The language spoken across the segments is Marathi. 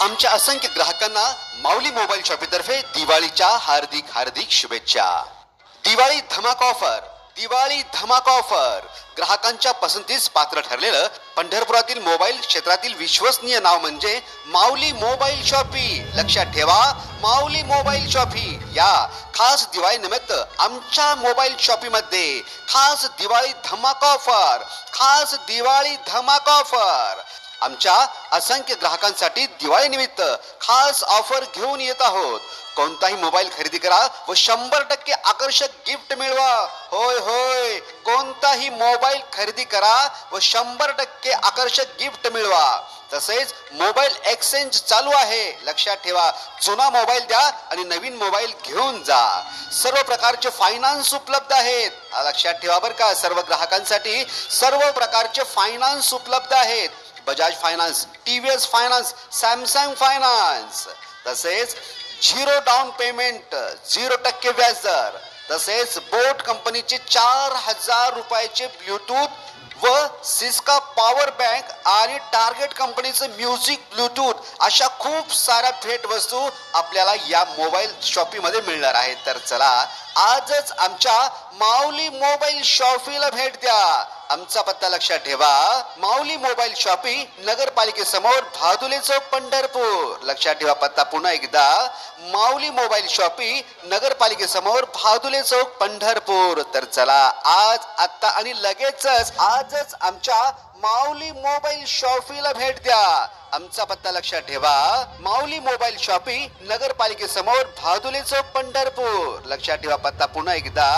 आमच्या असंख्य ग्राहकांना माऊली मोबाईल शॉपीतर्फे दिवाळीच्या हार्दिक हार्दिक शुभेच्छा. दिवाळी धमाक ऑफर दिवाळी धमाक ऑफर. ग्राहकांच्या पसंतीस पात्र ठरलेलं पंढरपुरातील मोबाईल क्षेत्रातील विश्वसनीय नाव म्हणजे माऊली मोबाईल शॉपी. लक्षात ठेवा माऊली मोबाईल शॉपी. या खास दिवाळी निमित्त आमच्या मोबाईल शॉपी मध्ये खास दिवाळी धमाक ऑफर खास दिवाळी धमाक ऑफर. आमच्या असंख्य ग्राहकांसाठी दिवाळी निमित्त खास ऑफर घेऊन येत आहोत. कोणताही मोबाईल खरेदी करा व शंभर टक्के आकर्षक गिफ्ट मिळवा. होय होय. कोणताही मोबाईल खरेदी करा व शंभर टक्के आकर्षक गिफ्ट मिळवा. तसेच मोबाईल एक्सचेंज चालू आहे. लक्षात ठेवा जुना मोबाईल द्या आणि नवीन मोबाईल घेऊन जा. सर्व प्रकारचे फायनान्स उपलब्ध आहेत. लक्षात ठेवा बरं का सर्व ग्राहकांसाठी सर्व प्रकारचे फायनान्स उपलब्ध आहेत. Bajaj finance T V S finance Samsung finance तसेच झिरो डाऊन पेमेंट झिरो टक्के व्याजदर. तसेच बोट कंपनीचे चार हजार रुपयाचे ब्लूटूथ व सिस्का पॉवर बँक आणि टार्गेट कंपनीचं म्युझिक ब्लूटूथ अशा खूप साऱ्या भेट वस्तू आपल्याला या मोबाईल शॉपीमध्ये मिळणार आहेत. तर चला आजच आमच्या माऊली मोबाईल शॉपीला भेट द्या. आमचा पत्ता लक्षात ठेवा. माऊली मोबाईल शॉपी नगरपालिकेसमोर भादुले चौक पंढरपूर. लक्षात ठेवा पत्ता पुन्हा एकदा. माऊली मोबाईल शॉपी नगरपालिकेसमोर भादुले चौक पंढरपूर. तर चला आज आत्ता आणि लगेचच आजच आमच्या माऊली मोबाईल शॉपीला भेट द्या. आमचा पत्ता लक्षात ठेवा. माऊली मोबाईल शॉपी नगरपालिकेसमोर भादुले चौक पंढरपूर. लक्षात ठेवा पत्ता पुन्हा एकदा.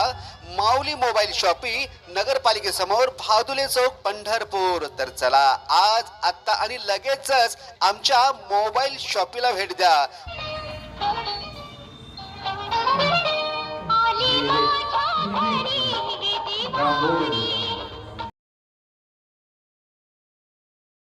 माऊली मोबाईल शॉपी नगरपालिकेसमोर भादुले चौक पंढरपूर. तर चला आज आता आणि लगेचच आमच्या मोबाईल शॉपीला भेट द्या. दिवाळी